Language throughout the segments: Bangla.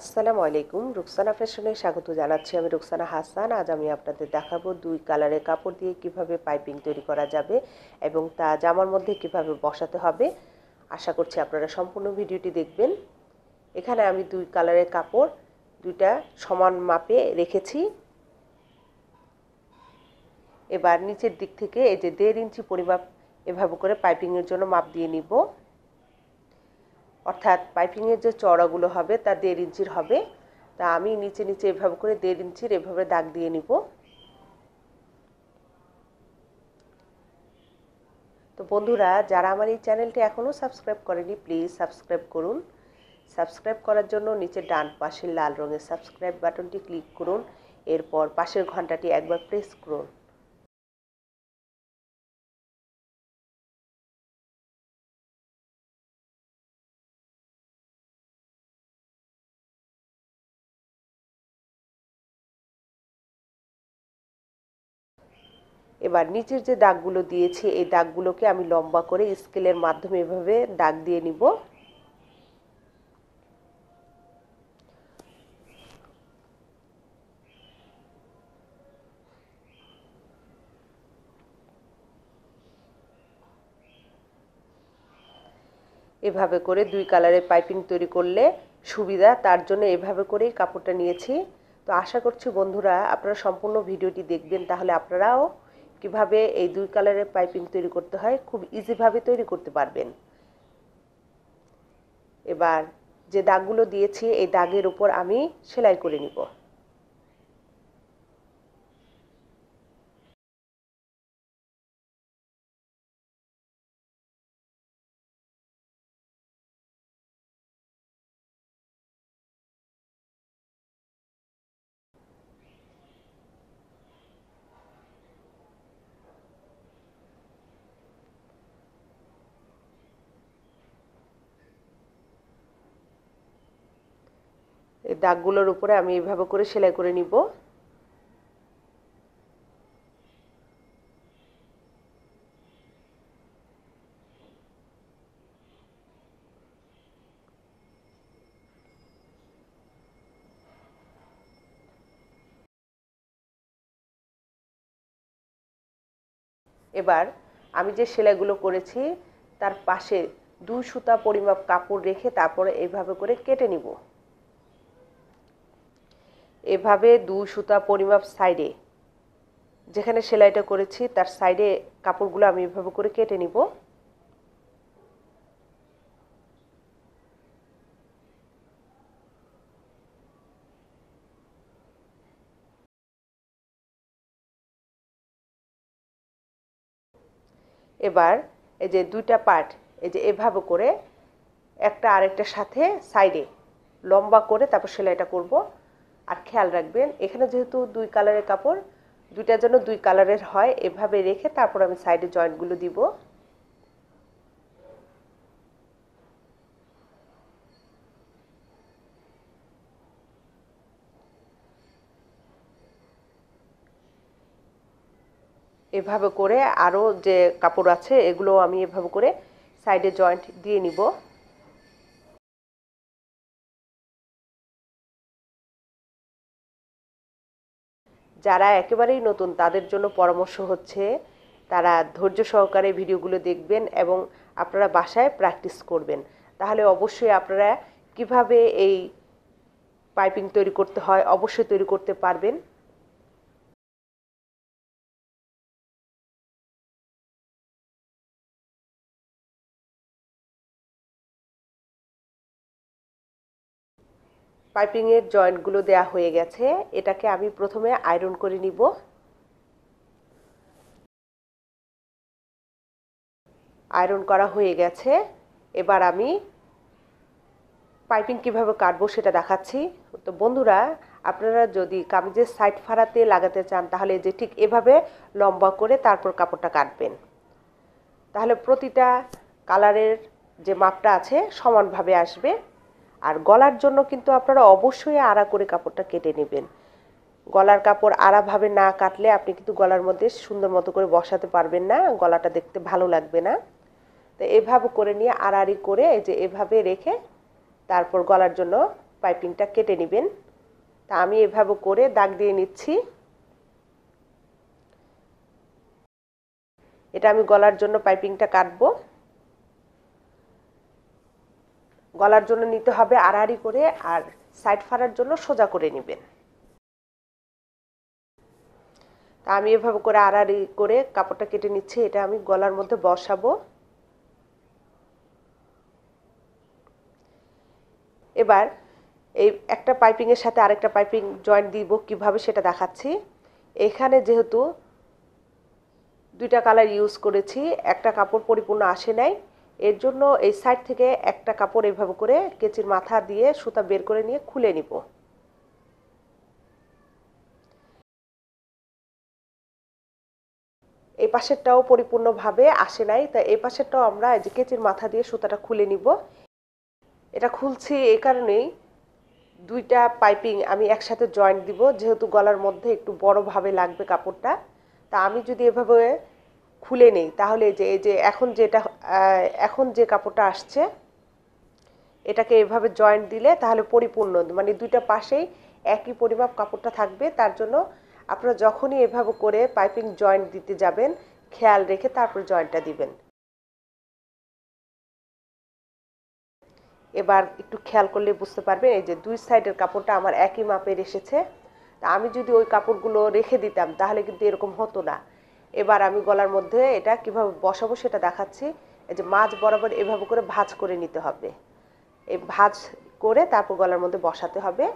আসসালামু আলাইকুম। রুকসানা ফ্যাশনে স্বাগত জানাচ্ছি আমি রুকসানা হাসান। আজ আমি আপনাদের দেখাবো দুই কালারের কাপড় দিয়ে কীভাবে পাইপিং তৈরি করা যাবে এবং তা জামার মধ্যে কীভাবে বসাতে হবে। আশা করছি আপনারা সম্পূর্ণ ভিডিওটি দেখবেন। এখানে আমি দুই কালারের কাপড়, দুইটা সমান মাপে রেখেছি। এবার নিচের দিক থেকে এই যে দেড় ইঞ্চি পরিমাপ এভাবে করে পাইপিংয়ের জন্য মাপ দিয়ে নিব। অর্থাৎ পাইপিংয়ের যে চড়াগুলো হবে তা দেড় ইঞ্চির হবে। তা আমি নিচে নিচে এভাবে করে দেড় ইঞ্চির এভাবে দাগ দিয়ে নিব। তো বন্ধুরা, যারা আমার এই চ্যানেলটি এখনও সাবস্ক্রাইব করেনি, প্লিজ সাবস্ক্রাইব করুন। সাবস্ক্রাইব করার জন্য নিচে ডান পাশে লাল রঙের সাবস্ক্রাইব বাটনটি ক্লিক করুন। এরপর পাশের ঘন্টাটি একবার প্রেস করুন। এবার নিচের যে দাগগুলো দিয়েছি, এই দাগগুলোকে আমি লম্বা করে স্কেলের মাধ্যমে এভাবে দাগ দিয়ে নিব। এভাবে করে দুই কালারের পাইপিং তৈরি করলে সুবিধা, তার জন্য এভাবে করেই কাপড়টা নিয়েছি। তো আশা করছি বন্ধুরা, আপনারা সম্পূর্ণ ভিডিওটি দেখবেন, তাহলে আপনারাও কীভাবে এই দুই কালারের পাইপিং তৈরি করতে হয় খুব ইজিভাবে তৈরি করতে পারবেন। এবার যে দাগগুলো দিয়েছি, এই দাগের উপর আমি সেলাই করে নিব। দাগগুলোর উপরে আমি এইভাবে করে সেলাই করে নিব। এবার আমি যে সেলাইগুলো করেছি, তার পাশে দুই সুতা পরিমাপ কাপড় রেখে তারপরে এইভাবে করে কেটে নিব। এভাবে দু সুতা পরিমাপ সাইডে, যেখানে সেলাইটা করেছি, তার সাইডে কাপড়গুলো আমি এভাবে করে কেটে নিব। এবার এই যে দুইটা পার্ট, এই যে এভাবে করে একটা আরেকটার সাথে সাইডে লম্বা করে তারপর সেলাইটা করব। আর খেয়াল রাখবেন, এখানে যেহেতু দুই কালারের কাপড়, দুইটার জন্য দুই কালারের হয়, এভাবে রেখে তারপর আমি সাইডে জয়েন্টগুলো দিব। এভাবে করে আরও যে কাপড় আছে, এগুলো আমি এভাবে করে সাইডে জয়েন্ট দিয়ে নিব। যারা একেবারেই নতুন, তাদের জন্য পরামর্শ হচ্ছে তারা ধৈর্য সহকারে ভিডিওগুলো দেখবেন এবং আপনারা বাসায় প্র্যাকটিস করবেন। তাহলে অবশ্যই আপনারা কীভাবে এই পাইপিং তৈরি করতে হয়, অবশ্যই তৈরি করতে পারবেন। পাইপিংয়ের জয়েন্টগুলো দেয়া হয়ে গেছে। এটাকে আমি প্রথমে আয়রন করে নিব। আয়রন করা হয়ে গেছে। এবার আমি পাইপিং কীভাবে কাটবো সেটা দেখাচ্ছি। তো বন্ধুরা, আপনারা যদি কামিজের সাইড ফাড়াতে লাগাতে চান, তাহলে যে ঠিক এভাবে লম্বা করে তারপর কাপড়টা কাটবেন। তাহলে প্রতিটা কালারের যে মাপটা আছে সমানভাবে আসবে। আর গলার জন্য কিন্তু আপনারা অবশ্যই আড়া করে কাপড়টা কেটে নেবেন। গলার কাপড় আড়াভাবে না কাটলে আপনি কিন্তু গলার মধ্যে সুন্দর মতো করে বসাতে পারবেন না, গলাটা দেখতে ভালো লাগবে না। তো এভাবে করে নিয়ে আড়াআড়ি করে এই যে এভাবে রেখে তারপর গলার জন্য পাইপিংটা কেটে নেবেন। তা আমি এভাবে করে দাগ দিয়ে নিচ্ছি। এটা আমি গলার জন্য পাইপিংটা কাটবো। গলার জন্য নিতে হবে আড়াআড়ি করে আর সাইড ফাড়ার জন্য সোজা করে নেবেন। তা আমি এভাবে করে আড়াআড়ি করে কাপড়টা কেটে নিচ্ছি, এটা আমি গলার মধ্যে বসাবো। এবার এই একটা পাইপিংয়ের সাথে আরেকটা পাইপিং জয়েন্ট দিব কীভাবে সেটা দেখাচ্ছি। এখানে যেহেতু দুইটা কালার ইউজ করেছি, একটা কাপড় পরিপূর্ণ আসে নাই এর জন্য এই সাইড থেকে একটা কাপড় এইভাবে করে কেচির মাথা দিয়ে সুতা বের করে নিয়ে খুলে নিব। এই পাশেরটাও পরিপূর্ণভাবে আসে নাই তাই এই পাশেরটাও আমরা এই যে কেচির মাথা দিয়ে সুতাটা খুলে নিব। এটা খুলছি এই কারণেই দুইটা পাইপিং আমি একসাথে জয়েন্ট দিব, যেহেতু গলার মধ্যে একটু বড়ভাবে লাগবে কাপড়টা। তা আমি যদি এভাবে খুলে নেই, তাহলে যে, এই যে এখন যেটা এখন যে কাপড়টা আসছে, এটাকে এভাবে জয়েন্ট দিলে তাহলে পরিপূর্ণ। মানে দুইটা পাশেই একই পরিমাপ কাপড়টা থাকবে, তার জন্য আপনারা যখনই এভাবে করে পাইপিং জয়েন্ট দিতে যাবেন, খেয়াল রেখে তারপর জয়েন্টটা দিবেন। এবার একটু খেয়াল করলে বুঝতে পারবেন, এই যে দুই সাইডের কাপড়টা আমার একই মাপের এসেছে। তা আমি যদি ওই কাপড়গুলো রেখে দিতাম, তাহলে কিন্তু এরকম হতো না। এবার আমি গলার মধ্যে এটা কীভাবে বসাবো সেটা দেখাচ্ছি। এই যে মাছ বরাবর এভাবে করে ভাজ করে নিতে হবে। এই ভাজ করে তারপর গলার মধ্যে বসাতে হবে।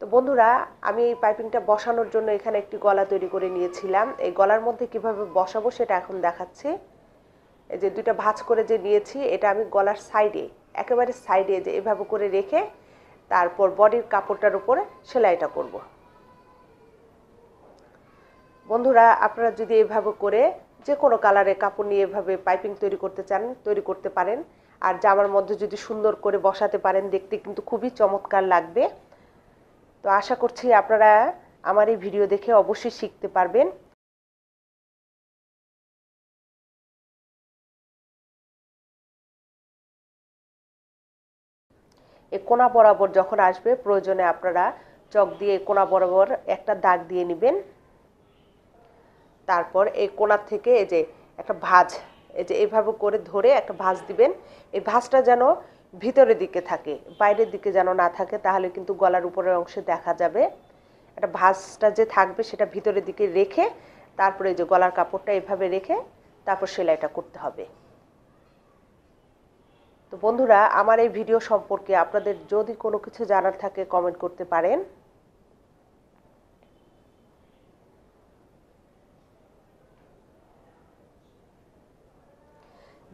তো বন্ধুরা, আমি এই পাইপিংটা বসানোর জন্য এখানে একটি গলা তৈরি করে নিয়েছিলাম। এই গলার মধ্যে কীভাবে বসাবো সেটা এখন দেখাচ্ছি। এই যে দুইটা ভাজ করে যে নিয়েছি, এটা আমি গলার সাইডে, একেবারে সাইডে যে এভাবে করে রেখে তারপর বডির কাপড়টার উপরে সেলাইটা করব। বন্ধুরা, আপনারা যদি এভাবে করে যে কোনো কালারের কাপড় নিয়ে এভাবে পাইপিং তৈরি করতে চান, তৈরি করতে পারেন। আর জামার মধ্যে যদি সুন্দর করে বসাতে পারেন, দেখতে কিন্তু খুবই চমৎকার লাগবে। তো আশা করছি আপনারা আমার এই ভিডিও দেখে অবশ্যই শিখতে পারবেন। এই কোনা বরাবর যখন আসবে, প্রয়োজনে আপনারা চক দিয়ে কোনা বরাবর একটা দাগ দিয়ে নেবেন। তারপর এই কোনার থেকে এই যে একটা ভাঁজ, এই যে এইভাবে করে ধরে একটা ভাঁজ দিবেন। এই ভাঁজটা যেন ভিতরের দিকে থাকে, বাইরের দিকে যেন না থাকে, তাহলে কিন্তু গলার উপরের অংশে দেখা যাবে। একটা ভাঁজটা যে থাকবে সেটা ভিতরের দিকে রেখে, তারপরে যে গলার কাপড়টা এভাবে রেখে তারপর সেলাইটা করতে হবে। তো বন্ধুরা, আমার এই ভিডিও সম্পর্কে আপনাদের যদি কোনো কিছু জানার থাকে কমেন্ট করতে পারেন।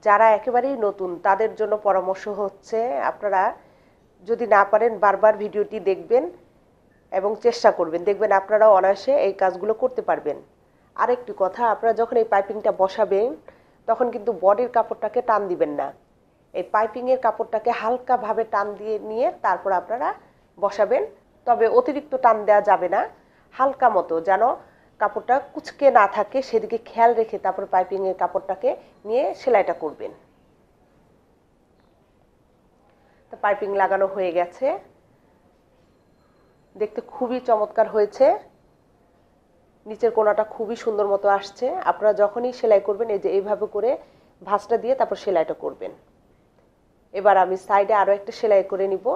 যারা একেবারেই নতুন, তাদের জন্য পরামর্শ হচ্ছে আপনারা যদি না পারেন বারবার ভিডিওটি দেখবেন এবং চেষ্টা করবেন। দেখবেন আপনারাও অনায়াসে এই কাজগুলো করতে পারবেন। আরেকটি কথা, আপনারা যখন এই পাইপিংটা বসাবেন, তখন কিন্তু বডির কাপড়টাকে টান দিবেন না। এই পাইপিংয়ের কাপড়টাকে হালকাভাবে টান দিয়ে নিয়ে তারপর আপনারা বসাবেন, তবে অতিরিক্ত টান দেওয়া যাবে না। হালকা মতো যেন কাপড়টা কুচকে না থাকে, সেদিকে খেয়াল রেখে তারপর পাইপিংয়ের কাপড়টাকে নিয়ে সেলাইটা করবেন। তো পাইপিং লাগানো হয়ে গেছে। দেখতে খুবই চমৎকার হয়েছে। নিচের কোনাটা খুবই সুন্দর মতো আসছে। আপনারা যখনই সেলাই করবেন, এই যে এইভাবে করে ভাঁজটা দিয়ে তারপর সেলাইটা করবেন। এবার আমি সাইডে আরও একটা সেলাই করে নিব।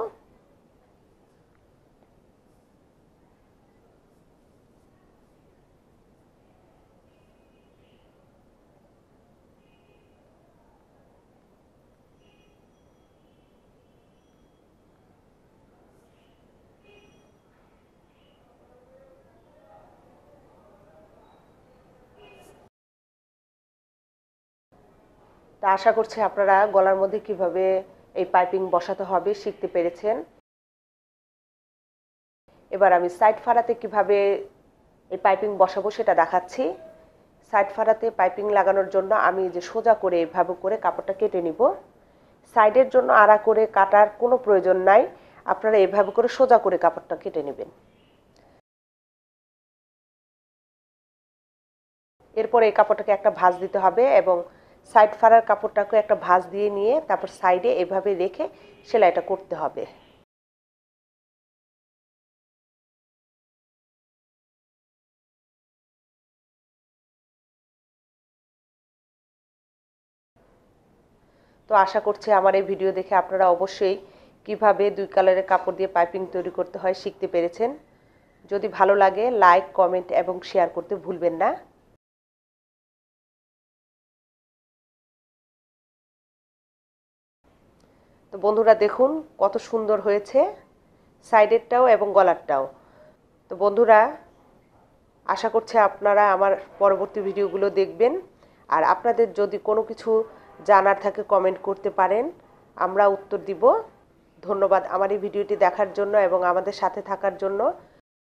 তা আশা করছি আপনারা গলার মধ্যে কীভাবে এই পাইপিং বসাতে হবে শিখতে পেরেছেন। এবার আমি সাইড ফাড়াতে কীভাবে এই পাইপিং বসাবো সেটা দেখাচ্ছি। সাইড ফাড়াতে পাইপিং লাগানোর জন্য আমি যে সোজা করে এভাবে করে কাপড়টা কেটে নিব। সাইডের জন্য আড়া করে কাটার কোনো প্রয়োজন নাই। আপনারা এভাবে করে সোজা করে কাপড়টা কেটে নেবেন। এরপরে এই কাপড়টাকে একটা ভাঁজ দিতে হবে এবং সাইড ফারার কাপড়টাকে একটা ভাঁজ দিয়ে নিয়ে তারপর সাইডে এভাবে রেখে সেলাইটা করতে হবে। তো আশা করছি আমার এই ভিডিও দেখে আপনারা অবশ্যই কীভাবে দুই কালারের কাপড় দিয়ে পাইপিং তৈরি করতে হয় শিখতে পেরেছেন। যদি ভালো লাগে লাইক কমেন্ট এবং শেয়ার করতে ভুলবেন না। তো বন্ধুরা দেখুন কত সুন্দর হয়েছে সাইডেরটাও এবং গলারটাও। তো বন্ধুরা, আশা করছি আপনারা আমার পরবর্তী ভিডিওগুলো দেখবেন। আর আপনাদের যদি কোনো কিছু জানার থাকে কমেন্ট করতে পারেন, আমরা উত্তর দিব। ধন্যবাদ আমার এই ভিডিওটি দেখার জন্য এবং আমাদের সাথে থাকার জন্য।